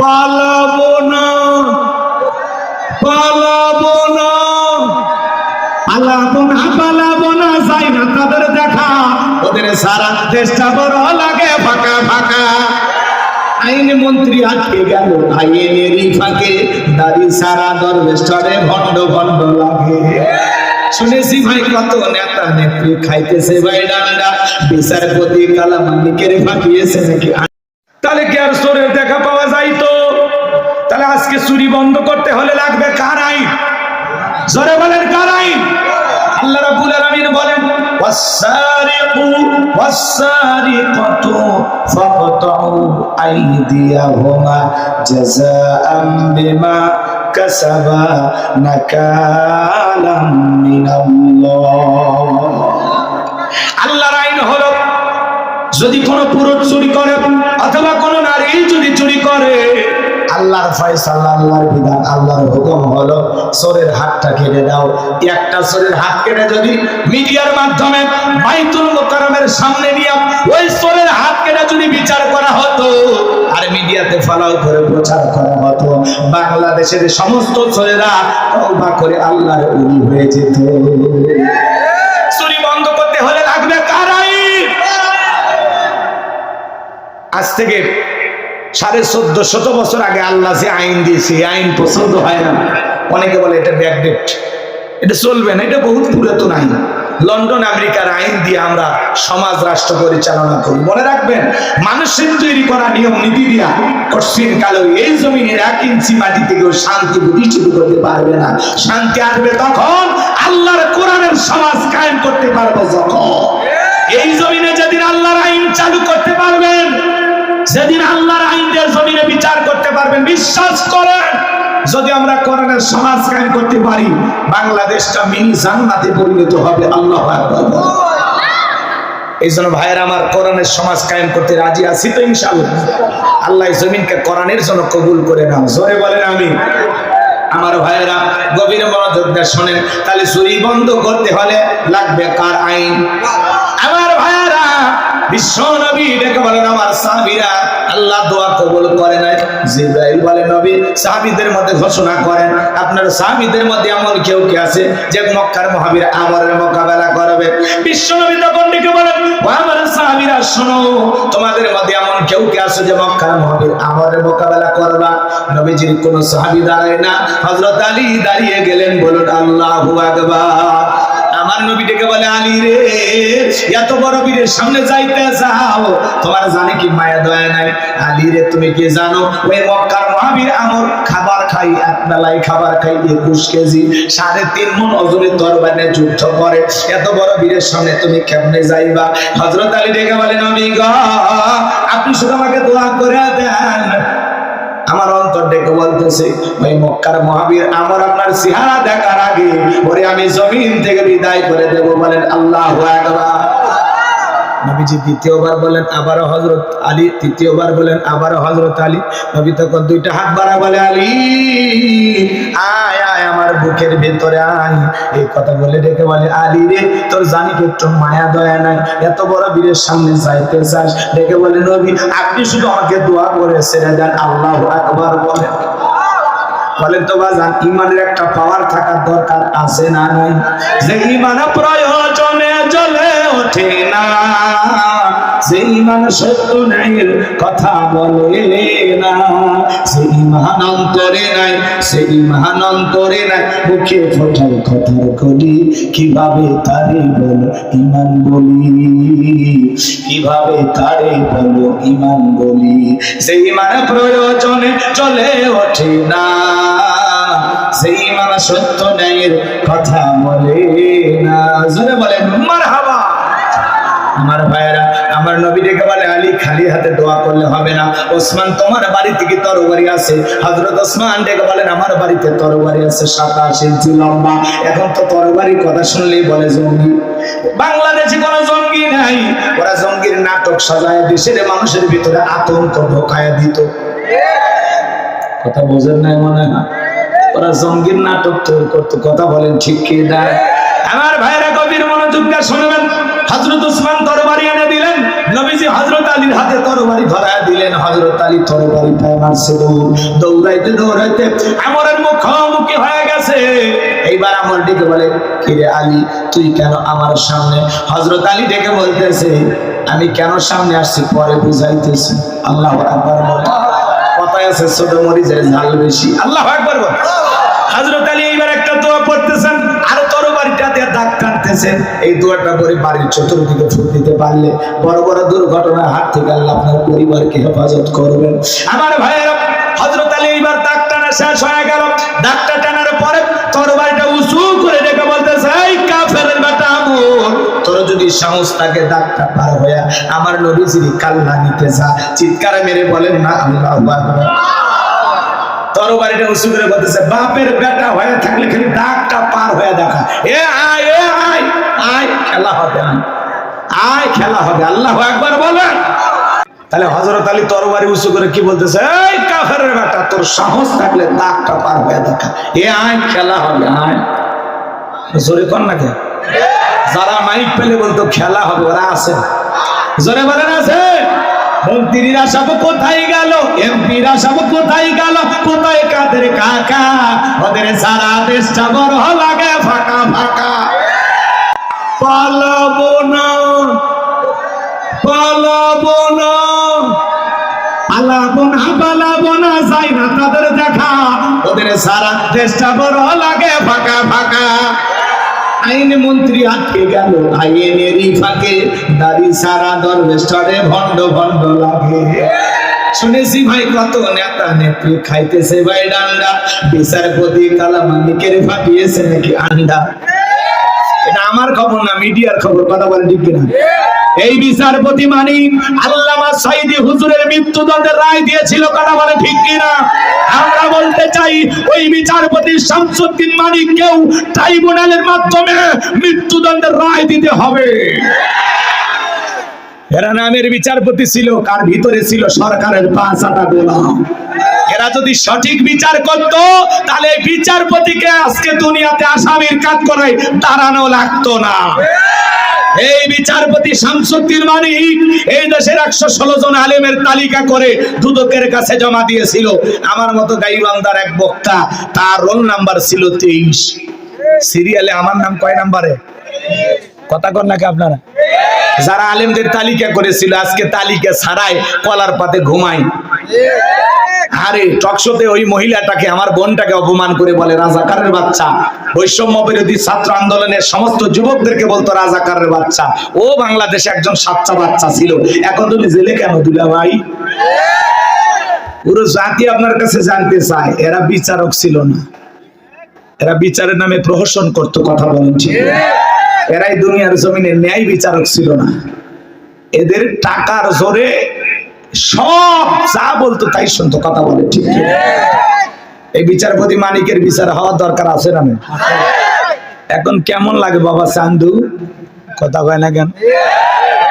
পালাবো না পালাবো না। পালাবো না পালাবো না, যাই না তাদের দেখা। ওদের সারা দেশটা বড় লাগে, ফাঁকা ফাঁকা। আইন মন্ত্রী আটকে গেল, আইনের ফাঁকে দাড়ি সারা দরবেশরে ভণ্ড ভণ্ড লাগে। শুনেছি ভাই, কত নেতা নেত্রী খাইতেছে ভাই ডান্ডা। বিচারপতি কালামানিকের ফাঁকিয়েছে নাকি? তাহলে কি আর চোরের দেখা পাওয়া যাইতো। তাহলে আজকে চুরি বন্ধ করতে হলে লাগবে কার আইন? জোরে বলেন কার আইন? আল্লাহ রাব্বুল আলামিন বলেন ওয়াসারিকু ওয়াসারিকাতু ফাকতাউ আইদিয়াহুমা জাযাআম বিমা কাসাবা নাকালাম মিনাল্লাহ. আল্লাহর আইন হলো যদি কোনো পুরুষ চুরি করে অথবা কোনো নারী যদি চুরি করে, আল্লাহর ফয়সালা, আল্লাহর বিধান, আল্লাহর হুকুম হলো চোরের হাতটা কেটে দাও। একটা চোরের হাত কেটে যদি মিডিয়ার মাধ্যমে বাইতুল মোকারমের সামনে নিয়ে ওই চোরের হাত কেটে যদি বিচার করা হতো, আর মিডিয়াতে ফলাও করে, প্রচার করা হতো, বাংলাদেশের সমস্ত চোরেরা তওবা করে আল্লাহর উলি হয়ে যেত চুরি বন্ধ করতে হলে লাগবে কার আইন আজ থেকে সাড়ে চোদ্দ শত বছর আগে আল্লাহ যে আইন দিয়েছে, এই আইন পছন্দ হয় না। অনেকে বলে, এটা ব্যাকডেট এটা চলবে না, এটা বহুত পুরাতন আইন। লন্ডন, আমেরিকার আইন দিয়ে আমরা সমাজ, রাষ্ট্র পরিচালনা করি। মনে রাখবেন, মানুষের তৈরি করা নিয়ম, নীতি দিয়া কঠিন কালো এই জমিনের এক ইঞ্চি মাটি থেকেও শান্তি প্রতিষ্ঠিত করতে পারবে না। শান্তি আসবে তখন আল্লাহর কোরআনের সমাজ কায়েম করতে পারবে যখন। এই জমিনে যেদিন আল্লাহর আইন চালু করতে পারবেন সেদিন আল্লাহর আইনদের জমিনে বিচার করতে পারবেন, বিশ্বাস করেন। যদি আমরা কোরআনের সমাজ কায়েম করতে পারি, বাংলাদেশটা মিনি জান্নাতে পরিণত হবে, আল্লাহ এই জন্য ভাইয়ের, আমার সমাজ কায়েম করতে রাজি আছি তো ইনশাআল্লাহ। আল্লাহ জমিনকে কোরআনের জন্য কবুল করে নাও। জোরে বলেন আমি আমার ভাইয়েরা, গভীর মনোযোগ শোনেন। তাহলে চুরি বন্ধ করতে হলে লাগবে কার আইন? আমার ভাইয়েরা বিশ্ব নবী আমার মধ্যে এমন কেউ কি আছে যে মক্কার মহাবীর মোকাবেলা করবে? নবী আমার তোমাদের মোকাবেলা করবা? নবীজির কোন সাহাবী দাঁড়ায় না। হযরত আলী দাঁড়িয়ে গেলেন বলুন আল্লাহু আকবার। আমার নবী ডেকে বলে, আলী রে, এত বড় বীরের সামনে যাইতে যাও। তোমার জানে কি মায়া দয়া নাই? আলী রে, তুমি কি জানো? ওই মক্কার মহাবীর আমর খাবার খাই এক বেলায় খাবার খাই, একুশ কেজি, সাড়ে তিন মন ওজনে তরবারে যুদ্ধ করে। এত বড় বীরের সামনে তুমি কেমনে যাইবা? হজরত আলী ডেকে বলে, নবী গ, আপনি শুধু আমাকে দোয়া করে দেন। আমার অন্তর ডেকে বলতেছে, ওই মক্কার মহাবীর, আমার আপনার চেহারা দেখার আগে ওরে আমি জমিন থেকে বিদায় করে দেবো বলেন আল্লাহ নবীজি দ্বিতীয়বার বলেন, আবারও হজরত আলী, তৃতীয়বার বলেন, আবারও হজরত আলী। নবী তখন দুইটা হাত বাড়া বলে, আলী, আয় আয় আমার বুকের ভেতরে আয়। এই কথা বলে ডেকে বলে, আলী রে, তোর জানি একটু মায়া, দয়া নাই। এত বড় বীরের সামনে যাইতে চাস ডেকে বলে, নবী, আপনি শুধু আমাকে দোয়া করে ছেড়ে দেন, আল্লাহ আকবার বলেন। বলেন, তো বাজান, ইমানের একটা পাওয়ার থাকার দরকার আছে না নাই? যে ইমান প্রয়োজনে জ্বলে ওঠে না। যে ইমান সত্য নাই কথা বলে না যে ইমান অন্তরে নাই সে ইমান অন্তরে নাই, মুখে ফোটায় কথার কলি, কীভাবে তারে বলো ইমান বলি? কীভাবে তারে বলো ইমান বলি? সেই মানে প্রয়োজনে চলে ওঠে না সেই মানে সত্য ন্যায়ের কথা বলে না। জোরে বলেন, মারহাবা। আমার ভাইয়েরা, আমার নবী ডেকে বলে, আলী খালি হাতে দোয়া করলে হবে না। ওসমান তোমার বাড়িতে কি তরবারি আছে। হজরত ওসমান ডেকে বলেন, আমার বাড়িতে তরবারি আছে, সাতাশ ইঞ্চি লম্বা। এখন তো তরবারির কথা শুনলেই বলে জঙ্গি। বাংলাদেশে কোনো জঙ্গি নাই। ওরা জঙ্গির নাটক সাজায়, দেশের মানুষের ভিতরে আতঙ্ক ঢোকায় দিত। কথা বোঝেন নাই মনে হয়? ওরা জঙ্গির নাটক তৈরি করতো। কথা বলেন ঠিক কি না? আমার ভাইরা কবির মনোযোগ শুনবেন। হযরত উসমান তরবারি এনে দিলেন, নবীজি হযরত আলীর হাতে তরবারি ধরায় দিলেন। হযরত আলী তরবারি মারছে দৌড়াইতে দৌড়াইতে আমরের মুখোমুখি হয়ে গেছে। এইবার আমর ডেকে বলে, কিরে আলী, তুই কেন আমার সামনে? হযরত আলী ডেকে বলতেছে, আমি কেন সামনে আসছি? পরে বুঝাইতেছি। আল্লাহ আকবার বলে। কথায় আছে, ছোট মরিচের ঝাল বেশি। আল্লাহ আকবার বলে। হযরত আলী এইবার একটা দোয়া পড়তেছেন, আর তরবারিটা দিয়ে দাগ কাটতেছেন এই দোয়াটা করে বাড়ির চতুর্দিকে ফুট দিতে পারলে বড় বড় দুর্ঘটনার হাত থেকে আল্লাহ আপনার পরিবারকে হেফাজত করবেন। আমার ভাইয়েরা, হযরত আলী এইবার দাগ টানা শেষ হয়ে গেল। দাগটা টানার পরে তরবারিটা উঁচু করে ডেকে বলতেছে, এই কাফেরের বেটা আমর তোর যদি সাহস থাকে দাগটা পার হইয়া আমার নবীজির কাল্লা নিতে যা। চিৎকার মেরে বলেন, না, আল্লাহু তরবারিটা উঁচু করে বলতেছে, বাপের বেটা হয়ে থাকলে খালি দাগটা পার হয়ে দেখা। এ আয় এ আয় আয়, খেলা হবে আয়, খেলা হবে। আল্লাহ একবার বলেন। তাহলে হজরত আলী তরবারি উঁচু করে কি বলতেছে, এই কাফের বেটা, তোর সাহস থাকলে দাগটা পার হয়ে দেখা। এ আয়, খেলা হবে, আয়। জোরে কর না কে যারা মাইক পেলে বলতো, খেলা হবে, ওরা আছে। জোরে বলেন, আছে? মন্ত্রীরা সব কোথায় গেল? এমপিরা সব কোথায় গেল? কোথায় কাদের কাকা? ওদের সারা দেশটা বড় লাগে ফাঁকা ফাঁকা। পালাবো না পালাবো না। পালাবো না পালাবো না, যাই না তাদের দেখা। ওদের সারা দেশটা বড় লাগে ফাঁকা ফাঁকা। আইন মন্ত্রী আটকে গেল। আইনেরই ফাঁকে দাড়ি সারা দরবেশরে ভণ্ড ভণ্ড লাগে। শুনেছি ভাই, কত নেতা নেত্রী খাইতেছে ভাই ডান্ডা। বিচারপতি কালামানিকের ফাঁকিয়েছে নাকি আন্ডা? আমার খবর না, মিডিয়ার খবর, কথা বলে ঠিক কিনা? এই বিচারপতি মানি আল্লামা সাইদি হুজুরের মৃত্যুদণ্ডের রায় দিয়েছিল, কথা বলে ঠিক কিনা? আমরা বলতে চাই, ওই বিচারপতি শামসুদ্দিন কেউ ট্রাইব্যুনালের মাধ্যমে মৃত্যুদণ্ডের রায় দিতে হবে। এরা নামের বিচারপতি ছিল, কার ভিতরে ছিল সরকারের পাঁচ আটা গোলাম। এরা যদি সঠিক বিচার করত, তাহলে বিচারপতিকে আজকে দুনিয়াতে আসামির কাজ করাই দাঁড়ানো লাগতো না। এই বিচারপতি শামসুদ্দিন মানিক এই দেশের একশো ষোলো জন আলেমের তালিকা করে দুদকের কাছে জমা দিয়েছিল। আমার মতো গাইবান্দার এক বক্তা, তার রোল নাম্বার ছিল তেইশ। সিরিয়ালে আমার নাম কয় নাম্বারে? কথা কর নাকি আপনারা? যারা আলেমদের তালিকা করেছিল, আজকে তালিকা ছাড়াই কলার পাতে ঘুমায় আরে টকশোতে ওই মহিলাটাকে, আমার বোনটাকে অপমান করে বলে, রাজাকারের বাচ্চা। বৈষম্য বিরোধী ছাত্র আন্দোলনের সমস্ত যুবকদেরকে বলতো, রাজাকারের বাচ্চা। ও বাংলাদেশে একজন সাচ্চা বাচ্চা ছিল। এখন তুমি জেলে কেন দিলা ভাই? পুরো জাতি আপনার কাছে জানতে চায়, এরা বিচারক ছিল না। এরা বিচারের নামে প্রহসন করতো, কথা বলেন ঠিক এরাই দুনিয়ার জমিনে ন্যায় বিচারক ছিল না। এদের টাকার জোরে সব যা বলতো তাই শুনতো কথা বলে ঠিক এই বিচারপতি মানিকের বিচার হওয়ার দরকার আছে না এখন কেমন লাগে বাবা চান্দু? কথা কয় না কেন?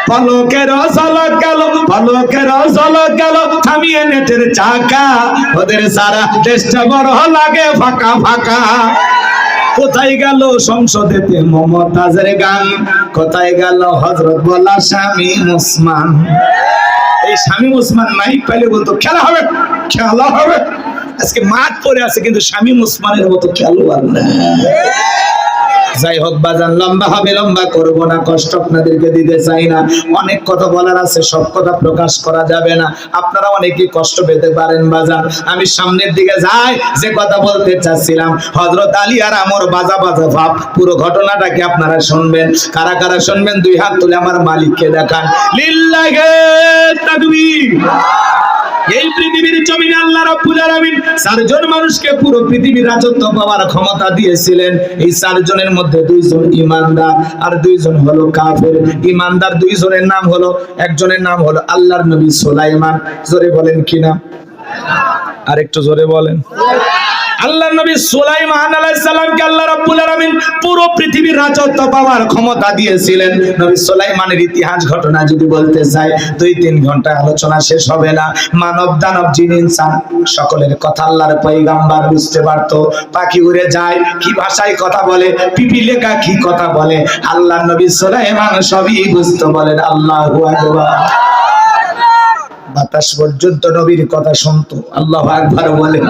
পলকের ঝলক গেল পলকের ঝলক গেল থামিয়ে নেটের চাকা। ওদের সারা দেশটা বড় লাগে ফাঁকা ফাঁকা। কোথায় গেল সংসদেতে মমতাজের গান? কোথায় গেল হজরত বলা স্বামী মুসমান? এই স্বামী উসমান নাই পাইলে বলতো, খেলা হবে খেলা হবে। আজকে মাঠ পরে আছে কিন্তু স্বামী উসমানের মতো খেলোয়াড় না যাই হোক বাজান, লম্বা হবে, লম্বা করব না, কষ্ট আপনাদেরকে দিতে চাই না। অনেক কথা বলার আছে, সব কথা প্রকাশ করা যাবে না। আপনারা অনেকেই কষ্ট পেতে পারেন বাজান। আমি সামনের দিকে যাই, যে কথা বলতে চাচ্ছিলাম হজরত আলী আর আমর বাজা বাজা ভাব, পুরো ঘটনাটাকে আপনারা শুনবেন। কারা কারা শুনবেন, দুই হাত তুলে আমার মালিককে দেখান। লিল্লাহে তাকবীর। এই পৃথিবীর জমিনে আল্লাহ রাব্বুল আলামিন চারজন মানুষকে পুরো পৃথিবীর রাজত্ব পাওয়ার ক্ষমতা দিয়েছিলেন। এই চারজনের মধ্যে দুইজন ইমানদার আর দুইজন হলো কাফের। ইমানদার দুইজনের নাম হলো, একজনের নাম হলো আল্লাহর নবী সুলাইমান। জোরে বলেন কি নাম? আর একটু জোরে বলেন। আল্লাহ নবী সুলাইমান আলাইহিস সালামকে আল্লাহ রাব্বুল আলামিন পুরো পৃথিবীর রাজত্ব পাওয়ার ক্ষমতা দিয়েছিলেন। নবী সুলাইমানের ইতিহাস ঘটনা যদি বলতে চাই দুই তিন ঘণ্টা আলোচনা শেষ হবে না। মানব দানব জিন ইনসান, সকলের কথা আল্লাহর পয়গাম্বার বুঝতে পারতো। পাখি উড়ে যায়, কি ভাষায় কথা বলে, পিপি লেখা কি কথা বলে আল্লাহ নবী সুলাইমান সবই বুঝতে বলেন, আল্লাহু আকবার। বাতাস পর্যন্ত নবীর কথা শুনতো, আল্লাহ আকবার বলে।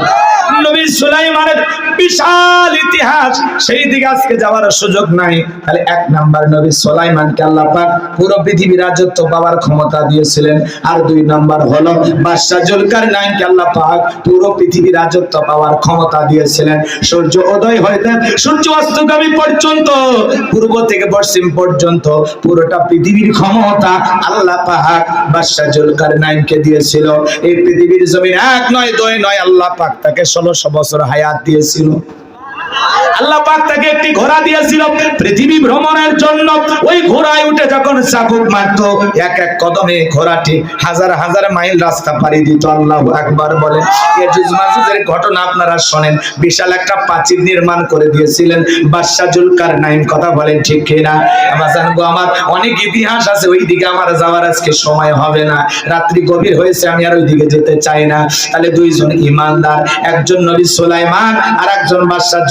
নবী সুলাইমানের বিশাল ইতিহাস, সেই দিকে আজকে যাওয়ার সুযোগ নাই। তাহলে এক নাম্বার নবী সুলাইমানকে আল্লাহ পাক পুরো পৃথিবী রাজত্ব পাওয়ার ক্ষমতা দিয়েছিলেন। আর দুই নাম্বার হলো বাদশাহ জুলকার নাইনকে আল্লাহ পাক পুরো পৃথিবী রাজত্ব পাওয়ার ক্ষমতা দিয়েছিলেন। সূর্য উদয় হইতে সূর্য অস্তগামী পর্যন্ত, পূর্ব থেকে পশ্চিম পর্যন্ত পুরোটা পৃথিবীর ক্ষমতা আল্লাহ পাক বাদশাহ জুলকার নাইনকে দিয়েছিল। এই পৃথিবীর জমিন এক নয়, দুই নয়, আল্লাহ পাক তাকে ষোলোশো বছর হায়াত দিয়েছিল। আল্লাহ তাকে একটি ঘোড়া দিয়েছিল পৃথিবী ভ্রমণের জন্য। ওই ঘোড়ায় উঠে যখন চাবুক মারতো, এক এক কদমে ঘোড়াটি হাজার হাজার মাইল রাস্তা পাড়ি দিত। আল্লাহ বলেন ঘটনা আপনারা শোনেন। বিশাল একটা প্রাচীর নির্মাণ করে দিয়েছিলেন। নাইন কথা বলেন, ঠিক কিনা আমার জানব আমার অনেক ইতিহাস আছে ওই দিকে আমার যাওয়ার আজকে সময় হবে না। রাত্রি গভীর হয়েছে, আমি আর ওই দিকে যেতে চাই না। তাহলে দুইজন ইমানদার, একজন নবী সুলাইমান আর একজন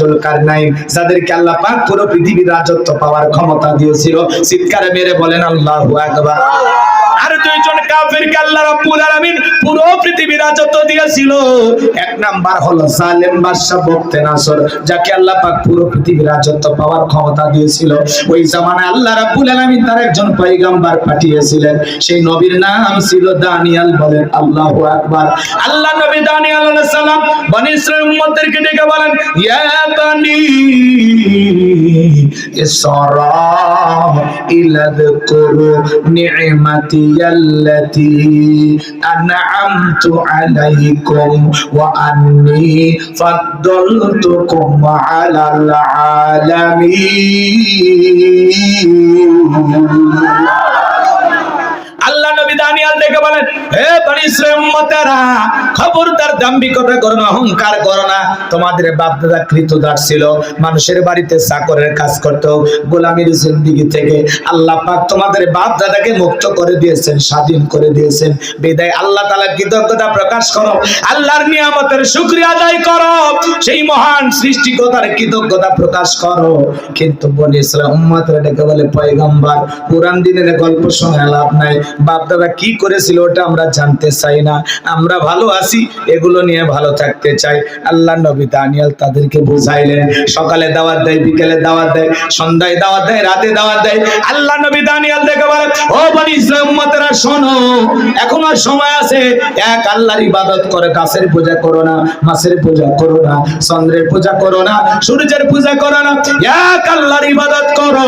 জুলকার নাই। যাদেরকে আল্লাহ পাক পুরো পৃথিবীর রাজত্ব পাওয়ার ক্ষমতা দিয়েছিল, চিৎকারে মেরে বলেন, আল্লাহু আকবার। আর দুইজন কাফেরকে আল্লাহ রাব্বুল আলামিন পুরো পৃথিবীর রাজত্ব দিয়েছিল। এক নাম্বার হলো জালেম বাদশা বক্তে নাসর, যাকে আল্লাহ পাক পুরো পৃথিবীর রাজত্ব পাওয়ার ক্ষমতা দিয়েছিল। ওই জামানায় আল্লাহ রাব্বুল আলামিন তার একজন পয়গাম্বার পাঠিয়েছিলেন। সেই নবীর নাম ছিল দানিয়াল বলেন, আল্লাহু আকবার। আল্লাহ নবী দানিয়াল আলাইহিস সালাম বনি ইসরাঈল উম্মতদেরকে ডেকে বলেন, ইয়া বানি ইসরা ইলাদ কুরু নি'মাতি هي التي أنعمت عليكم وأني فضلتكم على العالمين. দানিয়াল বলেন, হে বনি ইসরাইল উম্মতেরা, খবরদার দাম্ভিকতা করো না, অহংকার করো না। তোমাদের বাপ দাদা কৃতদাস ছিল, মানুষের বাড়িতে চাকরের কাজ করত, গোলামির জিন্দিগি থেকে আল্লাহ পাক তোমাদের বাপ দাদাকে মুক্ত করে দিয়েছেন, স্বাধীন করে দিয়েছেন। বিদায়, আল্লাহ তাআলা কৃতজ্ঞতা প্রকাশ করো, আল্লাহর নিয়ামতের শুকরিয়া আদায় করো, সেই মহান সৃষ্টিকর্তার কৃতজ্ঞতা প্রকাশ করো। কিন্তু বনি ইসরাইল উম্মতেরা ডেকে বলে, পয়গম্বর, পুরান দিনের গল্প শোনা লাভ নাই। বাপ দাদা কি করেছিল ওটা আমরা জানতে চাই না। আমরা ভালো আছি, এগুলো নিয়ে ভালো থাকতে চাই। আল্লাহ নবী দানিয়াল তাদেরকে বুঝাইলেন, সকালে দাওয়াত দেয়, বিকেলে দাওয়াত দেয়, সন্ধ্যায় দাওয়াত দেয়, রাতে দাওয়াত দেয়। আল্লাহ নবী দানিয়াল দেখে বলে, ও বনি ইসলাম উম্মতেরা, শোনো, এখনও সময় আছে। এক, আল্লাহর ইবাদত করে, গাছের পূজা করো না, মাছের পূজা করো না, চন্দ্রের পূজা করো না, সূর্যের পূজা করো না। এক, আল্লাহর ইবাদত করো।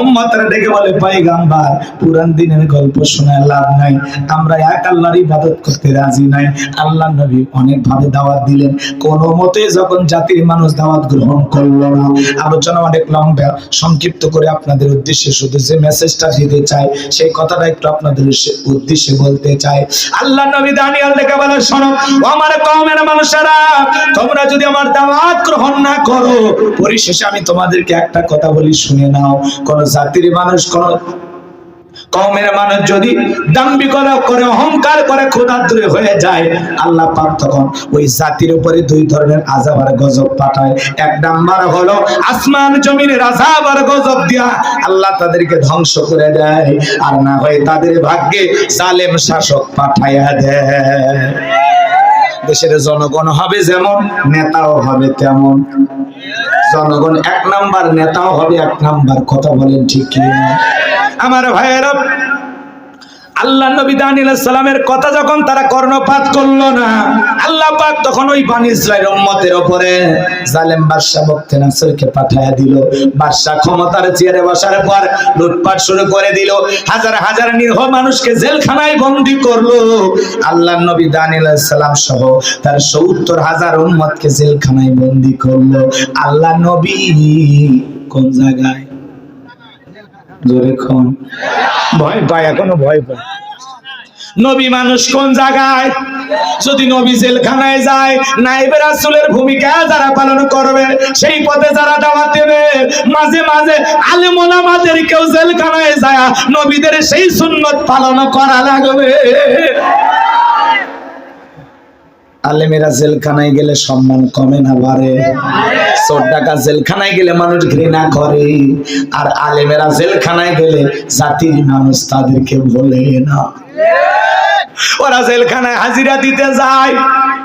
উম্মতরা ডেকে বলে, পাইগাম্বার, পুরান দিনের গল্প শোনায় লাভ নাই। আমরা এক আল্লাহর ইবাদত করতে রাজি নাই। আল্লাহ নবী অনেক ভাবে দাওয়াত দিলেন। কোন মতে যখন জাতির মানুষ দাওয়াত গ্রহণ করল না, আলোচনা অনেক লম্বা, সংক্ষিপ্ত করে আপনাদের উদ্দেশ্যে শুধু যে মেসেজটা দিতে চাই, সেই কথাটা একটু আপনাদের উদ্দেশ্যে- বলতে চাই। আল্লাহ নবী দানিয়াল দেখে বলে শোনো আমার কওমের মানুষেরা, তোমরা যদি আমার দাওয়াত গ্রহণ না করো, পরিশেষে আমি তোমাদেরকে একটা কথা বলি, শুনে নাও। কোন জাতির মানুষ কোন কমের মানুষ যদি দাম্ভিকতা করে, অহংকার করে ক্ষুধাদ্রে হয়ে যায়, আল্লাহ পাক তখন ওই জাতির উপরে দুই ধরনের আজাব আর গজব পাঠায়। এক নাম্বার হলো আসমান জমিনের আজাব আর গজব দিয়া আল্লাহ তাদেরকে ধ্বংস করে দেয়, আর না হয় তাদের ভাগ্যে জালেম শাসক পাঠাইয়া দেয়। দেশের জনগণ হবে যেমন, নেতাও হবে তেমন। জনগণ এক নাম্বার নেতাও হবে এক নাম্বার কথা বলেন ঠিক আমার ভাইয়েরা আল্লাহ নবী দানিল সালামের কথা যখন তারা কর্ণপাত করল না, আল্লাহ পাক তখন ওই বানি ইসরায়েল উম্মতের উপরে জালেম বাদশা বক্তে নাসরকে পাঠায়া দিল। বাদশা ক্ষমতার চেয়ারে বসার পর লুটপাট শুরু করে দিল। হাজার হাজার নিরহ মানুষকে জেলখানায় বন্দি করল। আল্লাহ নবী দানিল সালাম সহ তার সত্তর হাজার উম্মতকে জেলখানায় বন্দি করল। আল্লাহ নবী কোন জায়গায়? জোরে ভয় পায়, এখনও ভয় পায়। নবী মানুষ কোন জায়গায়? যদি নবী জেলখানায় যায় নাইবে রাসূলের ভূমিকা যারা পালন করবে, সেই পথে যারা দাওয়াত দেবে, মাঝে মাঝে আলেমোলামাদের কেউ জেলখানায় যায়, নবীদের সেই সুন্নত পালন করা লাগবে। আলেমেরা জেলখানায় গেলে সম্মান কমে না বাড়ে। চোর ডাকা জেলখানায় গেলে মানুষ ঘৃণা করে। আর আলেমেরা জেলখানায় গেলে জাতির মানুষ তাদেরকে বলে না। ওরা জেলখানায় হাজিরা দিতে যায়।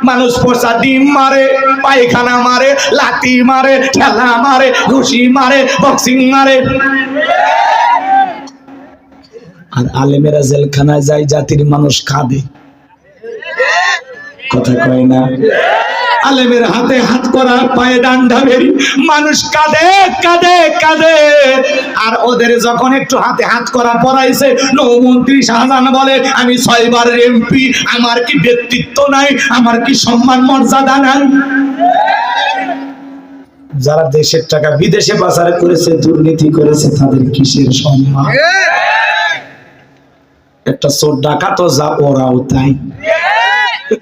মানুষ পোষা ডিম মারে, পায়খানা মারে, লাঠি মারে, ঠেলা মারে, ঘুষি মারে, বক্সিং মারে। আর আলেমেরা জেলখানায় যায়, জাতির মানুষ কাঁদে। কথা কয় না? আলেমের হাতে হাত করা পায়ে ডান্ডা বেরি মানুষ কাঁদে কাঁদে কাঁদে। আর ওদের যখন একটু হাতে হাত করা পড়াইছে নৌমন্ত্রী শাহজাহান বলে আমি ছয়বার এমপি আমার কি ব্যক্তিত্ব নাই আমার কি সম্মান মর্যাদা নাই? যারা দেশের টাকা বিদেশে পাচার করেছে দুর্নীতি করেছে তাদের কিসের সম্মান? একটা চোর ডাকাতও যা ওরাও তাই।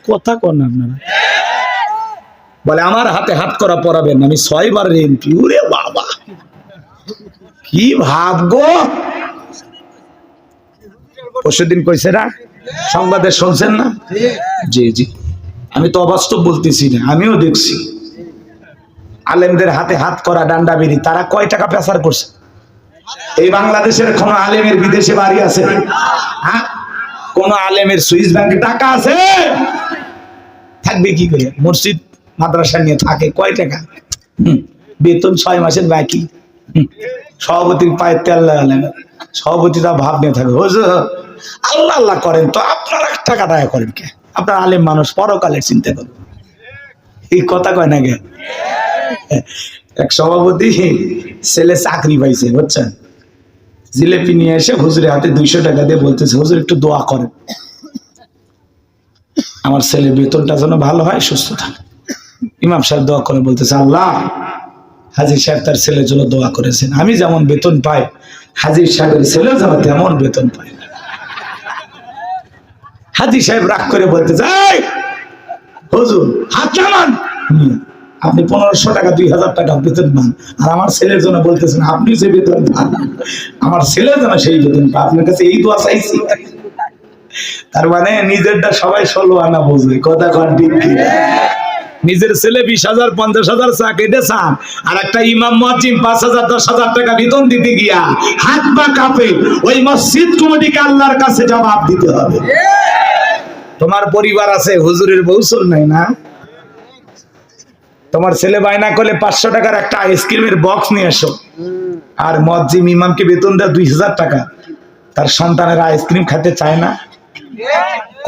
কথা কন আপনারা। বলে, আমার হাতে হাত করা পড়াবেন আমি ছয়বার এমপি উরে বাবা! কি ভাগ্য! পরশুদিন কইছে না? সংবাদে শুনছেন না? জি জি। আমি তো অবাস্তব বলতেছি না, আমিও দেখছি। আলেমদের হাতে হাত করা ডান্ডা বেরি তারা কয় টাকা পেশার করছে? এই বাংলাদেশের কোন আলেমের বিদেশে বাড়ি আছে? হ্যাঁ? কোন আলেমের সুইস ব্যাংকে টাকা আছে? থাকবে কি করে? মসজিদ, মাদ্রাসা নিয়ে থাকে, কয় টাকা? বেতন ছয় মাসের বাকি। সভাপতির পায়ে তেল লাগালেন সভাপতিরা ভাব নিয়ে থাকে আল্লাহ আল্লাহ করেন তো, আপনারা টাকা টাকা করেন কে? আপনার আলেম মানুষ, পরকালের চিন্তা করুন। এই কথা কয় না কে? এক সভাপতি ছেলে চাকরি পাইছে, বুঝছেন? জিলেপি নিয়ে এসে হুজুরের হাতে দুইশো টাকা দিয়ে বলতেছে হুজুর একটু দোয়া করেন। আমার ছেলে বেতনটা যেন ভালো হয় সুস্থ থাকে। ইমাম সাহেব দোয়া করে বলতেছে আল্লাহ হাজির সাহেব তার ছেলের জন্য দোয়া করেছেন। আমি যেমন বেতন পাই হাজির সাহেবের ছেলে যেন তেমন বেতন পায়। হাজির সাহেব রাগ করে বলতেছে "এই, হুজুর হাত নামান। আপনি পনেরোশো টাকা দুই হাজার টাকা বেতন পান। আর আমার ছেলের জন্য বলতেছেন আপনি যে বেতন পান। আমার ছেলের জন্য সেই বেতন পান। আপনার কাছে এই দোয়া চাইছি। তার মানে নিজেরটা সবাই ষোলো আনা বুঝবে। কথা কন ঠিক নিজের ছেলে বিশ হাজার পঞ্চাশ হাজার চা কেটে চান। আর একটা ইমাম মসজিদ পাঁচ হাজার দশ হাজার টাকা বেতন দিতে গিয়া হাত পা কাঁপে। ওই মসজিদ কমিটিকে আল্লাহর কাছে জবাব দিতে হবে। তোমার পরিবার আছে হুজুরের বৌসল নাই না? তোমার ছেলে বায়না করলে পাঁচশো টাকার একটা আইসক্রিমের বক্স নিয়ে এসো। আর মসজিদ ইমামকে বেতন দেয় দুই হাজার টাকা। তার সন্তানের আইসক্রিম খেতে চায় না।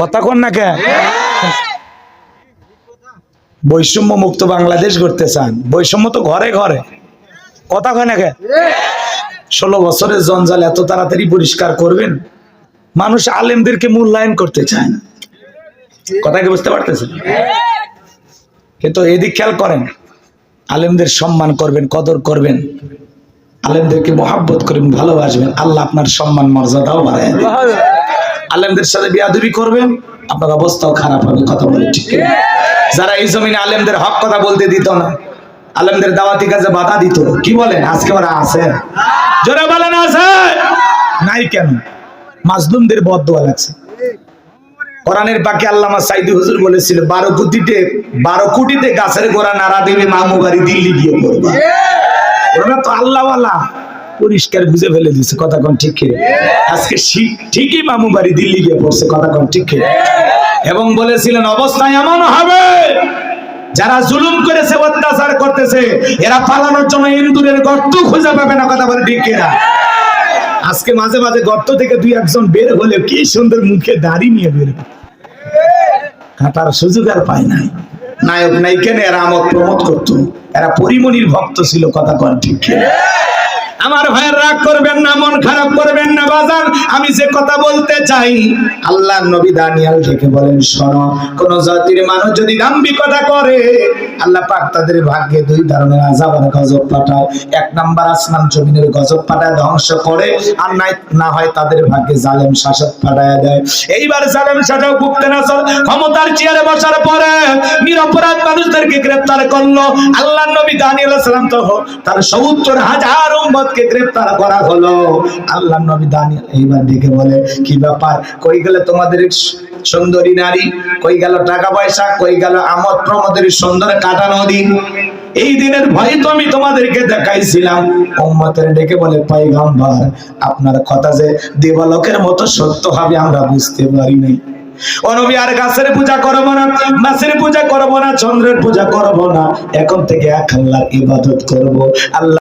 কথা কোন না কে বৈষম্য মুক্ত বাংলাদেশ করতে চান। বৈষম্য তো ঘরে ঘরে। কথা কয় না কে ষোলো বছরের জঞ্জাল এত তাড়াতাড়ি পরিষ্কার করবেন? মানুষ আলেমদেরকে মূল্যায়ন করতে চায় না। কথা কি বুঝতে পারতেছেন? কিন্তু এদিক খেয়াল করেন আলেমদের সম্মান করবেন কদর করবেন আলেমদেরকে মহাব্বত করবেন ভালোবাসবেন আল্লাহ আপনার সম্মান মর্যাদাও বাড়ায় আলেমদের সাথে বিয়াদবি করবেন আপনার অবস্থাও খারাপ হবে কথা বলে ঠিক যারা এই জমিনে আলেমদের হক কথা বলতে দিত না আলেমদের দাওয়াতি কাজে বাধা দিত কি বলেন? আজকে ওরা আছে? জোরে বলেন আছে? নাই কেন? মাজলুমদের বদোয়া লাগছে কোরআনের পাকে আল্লামা সাইদি হুজুর বলেছিল, বারো কোটিতে বারো কোটিতে গাছের গোড়া নাড়া দেবে মামু গাড়ি দিল্লি গিয়ে পড়বা ওরা তো আল্লাহওয়ালা, পরিষ্কার বুঝে ফেলে দিছে কথা কোন ঠিক? আজকে ঠিকই মামু বাড়ি দিল্লি গিয়ে পড়ছে, কথা কোন ঠিক? এবং বলেছিলেন, অবস্থা এমন হবে, যারা জুলুম করেছে, অত্যাচার করতেছে, এরা পালানোর জন্য ইন্দুরের গর্ত খুঁজে পাবে না, কথা বলে ঠিক কিনা আজকে মাঝে মাঝে গর্ত থেকে দুই একজন বের হলে কি সুন্দর মুখে দাড়ি নিয়ে বের। কাটার সুযোগ আর পায় নাই নায়ক নায়িকেন এরা আমোদ প্রমোদ করতো এরা পরিমণির ভক্ত ছিল, কথা কন ঠিক? আমার ভাইয়ের রাগ করবেন না, মন খারাপ করবেন না, বাজান। আমি যে কথা বলতে চাই, আল্লাহ নবী দানিয়াল থেকে বলেন, শোনো, কোন জাতির মানুষ যদি দাম্ভিকতা করে, আল্লাহ পাক তাদের ভাগ্যে দুই ধরনের আজাব আর গজব পাঠায়। এক নাম্বার আসমান জমিনের গজব পাঠায়, ধ্বংস করে, আর নাই, না হয় তাদের ভাগ্যে জালেম শাসক পাঠায় দেয়। এইবার জালেম শাসক ভুগতে না ক্ষমতার চেয়ারে বসার পরে নিরপরাধ মানুষদেরকে গ্রেফতার করল। আল্লাহ নবী দানিয়েল সালাম তো তার সত্তর হাজার উম্মতকে গ্রেফতার করা হলো। আল্লাহ নবী দানিয়েল এইবার ডেকে বলে, কি ব্যাপার? কই গেলে তোমাদের সুন্দরী নারী? কই গেল টাকা পয়সা? কই গেল আমদ প্রমোদের সুন্দর কাটানো দিন এই দিনের ভয় তো আমি তোমাদেরকে দেখাইছিলাম। উম্মতের ডেকে বলে, পয়গাম্বার, আপনার কথা যে দেবালকের মতো সত্য হবে আমরা বুঝতে পারি নাই। অনবী আর গাছের পূজা করব না, মাছের পূজা করব না, চন্দ্রের পূজা করব না। এখন থেকে এক আল্লাহর ইবাদত করব। আল্লাহ